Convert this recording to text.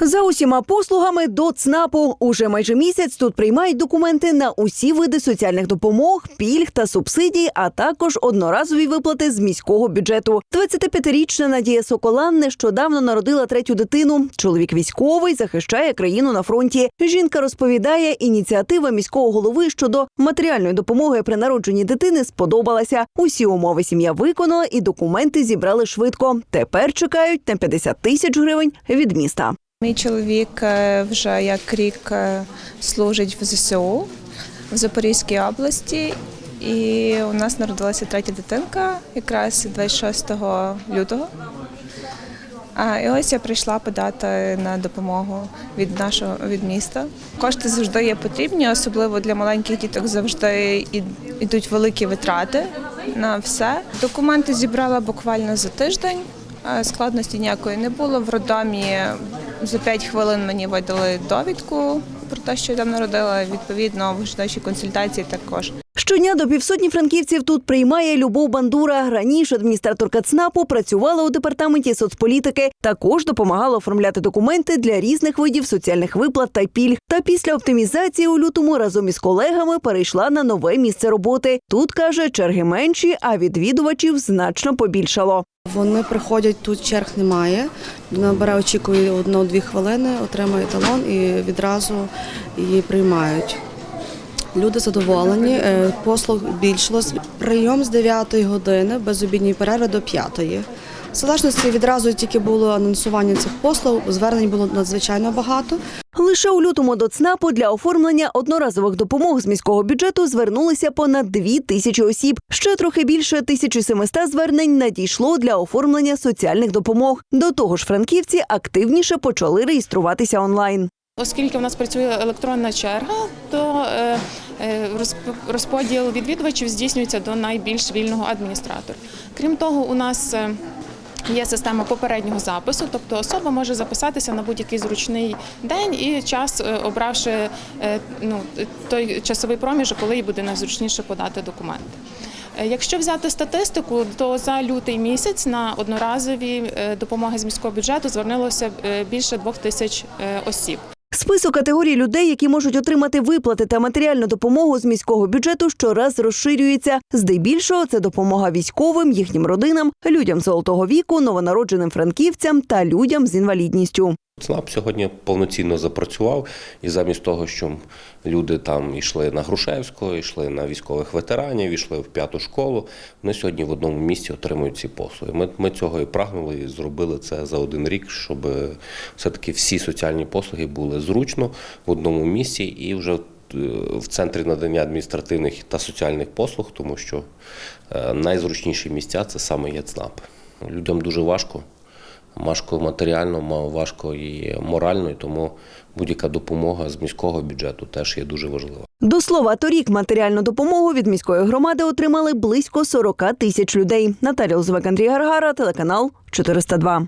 За усіма послугами до ЦНАПу уже майже місяць тут приймають документи на усі види соціальних допомог, пільг та субсидій, а також одноразові виплати з міського бюджету. 25-річна Надія Соколан нещодавно народила третю дитину. Чоловік військовий захищає країну на фронті. Жінка розповідає, ініціатива міського голови щодо матеріальної допомоги при народженні дитини сподобалася. Усі умови сім'я виконала і документи зібрали швидко. Тепер чекають на 50 тисяч гривень від міста. Мій чоловік е, вже як рік е, служить в ЗСУ в Запорізькій області, і у нас народилася третя дитинка, якраз 26 лютого. І ось я прийшла подати на допомогу від нашого від міста. Кошти завжди є потрібні, особливо для маленьких діток завжди йдуть великі витрати на все. Документи зібрала буквально за тиждень. Складності ніякої не було. В роддомі за 5 хвилин мені видали довідку про те, що я там народила. Відповідно, в ожидачій консультації також. Щодня до півсотні франківців тут приймає Любов Бандура. Раніше адміністраторка ЦНАПу працювала у департаменті соцполітики. Також допомагала оформляти документи для різних видів соціальних виплат та пільг. Та після оптимізації у лютому разом із колегами перейшла на нове місце роботи. Тут каже, черги менші, а відвідувачів значно побільшало. Вони приходять тут, черг немає. Набере очікує одну-дві хвилини, отримує талон і відразу її приймають. Люди задоволені, е, послуг збільшилось. Прийом з 9 години без обідньої перерви до 5. В залежності відразу тільки було анонсування цих послуг, звернень було надзвичайно багато. Лише у лютому до ЦНАПу для оформлення одноразових допомог з міського бюджету звернулися понад дві тисячі осіб. Ще трохи більше 1700 звернень надійшло для оформлення соціальних допомог. До того ж, франківці активніше почали реєструватися онлайн. Оскільки в нас працює електронна черга, то е, е, розподіл відвідувачів здійснюється до найбільш вільного адміністратора. Крім того, у нас е, Є система попереднього запису, тобто особа може записатися на будь-який зручний день і час, обравши ну, той часовий проміжок, коли їй буде найзручніше подати документи. Якщо взяти статистику, то за лютий місяць на одноразові допомоги з міського бюджету звернулося більше двох тисяч осіб. Список категорій людей, які можуть отримати виплати та матеріальну допомогу з міського бюджету, щораз розширюється. Здебільшого це допомога військовим, їхнім родинам, людям золотого віку, новонародженим франківцям та людям з інвалідністю. ЦНАП сьогодні повноцінно запрацював, і замість того, що люди там йшли на Грушевського, йшли на військових ветеранів, йшли в п'яту школу, вони сьогодні в одному місці отримують ці послуги. Ми, ми цього і прагнули, і зробили це за один рік, щоб все-таки всі соціальні послуги були зручно в одному місці і вже в центрі надання адміністративних та соціальних послуг, тому що е, найзручніші місця це саме є ЦНАП. Людям дуже важко важко матеріально, ма- важко і морально, і тому будь-яка допомога з міського бюджету теж є дуже важлива. До слова, торік матеріальну допомогу від міської громади отримали близько 40 тисяч людей. Наталія Лозвек, Андрій Гаргара, телеканал 402.